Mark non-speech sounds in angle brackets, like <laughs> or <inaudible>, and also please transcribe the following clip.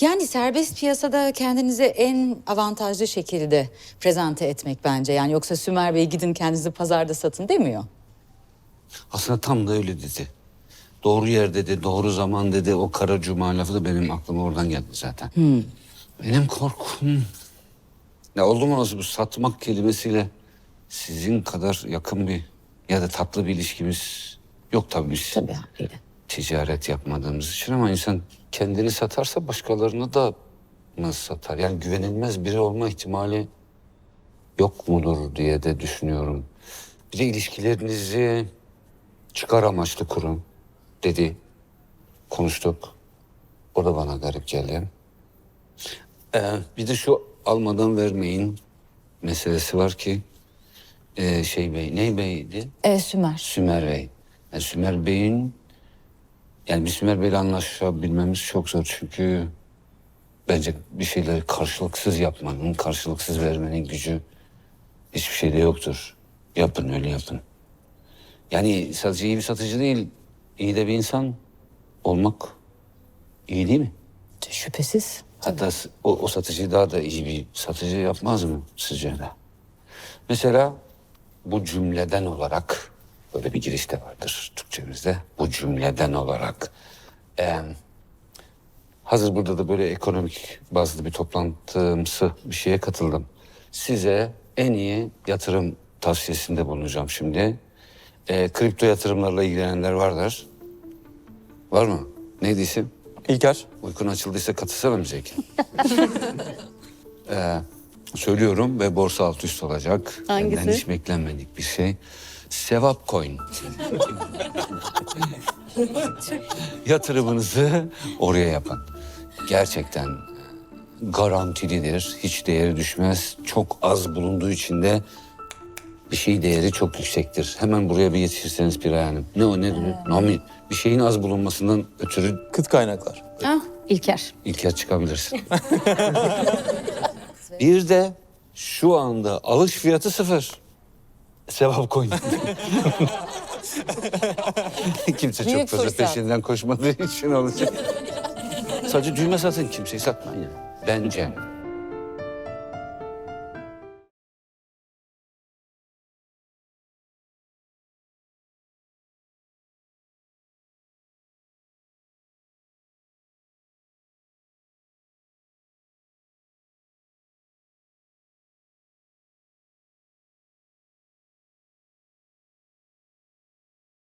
Yani serbest piyasada kendinizi en avantajlı şekilde prezente etmek bence. Yani yoksa Sümer Bey gidin kendinizi pazarda satın demiyor. Aslında tam da öyle dedi. Doğru yer dedi, doğru zaman dedi. O kara cuma lafı da benim aklıma oradan geldi zaten. Benim korkum... Ya oldu mu olası bu satmak kelimesiyle sizin kadar yakın bir ya da tatlı bir ilişkimiz yok tabii biz. Tabii haliyle. Ticaret yapmadığımız için ama insan kendini satarsa başkalarını da nasıl satar? Yani güvenilmez biri olma ihtimali yok mudur diye de düşünüyorum. Bir de ilişkilerinizi çıkar amaçlı kurun dedi. Konuştuk. O da bana garip geldi. Ee, bir de şu almadan vermeyin meselesi var ki ee, şey bey, ne beydi? E, Sümer. Sümer Bey. Yani Sümer Bey'in yani Sümer Bey'le anlaşabilmemiz çok zor çünkü bence bir şeyleri karşılıksız yapmanın, karşılıksız vermenin gücü hiçbir şeyde yoktur. Yapın öyle yapın. Yani sadece iyi bir satıcı değil, iyi de bir insan olmak iyi değil mi? Şüphesiz. Hatta o, o satıcıyı daha da iyi bir satıcı yapmaz mı sizce de? Mesela bu cümleden olarak böyle bir giriş de vardır Türkçemizde. Bu cümleden olarak eee, hazır burada da böyle ekonomik bazlı bir toplantımsı bir şeye katıldım. Size en iyi yatırım tavsiyesinde bulunacağım şimdi. Eee, kripto yatırımlarla ilgilenenler vardır. Var mı? Neydi isim? İlker. Uykun açıldıysa katılsana müzik. ee, <laughs> söylüyorum ve borsa alt üst olacak. Hangisi? Benden hiç beklenmedik bir şey. Sevap coin. Yatırımınızı oraya yapın. Gerçekten garantilidir. Hiç değeri düşmez. Çok az bulunduğu için de bir şey değeri çok yüksektir. Hemen buraya bir yetişirseniz Piray Hanım. Ne o ne diyor? Nami. Bir şeyin az bulunmasından ötürü Kıt kaynaklar. Ah, İlker. İlker çıkabilirsin. <laughs> bir de şu anda alış fiyatı sıfır. Sevap koyun. <laughs> Kimse Büyük çok fazla fırsat. peşinden koşmadığı için olacak. <laughs> Sadece düğme satın kimseyi satmayın. Bence.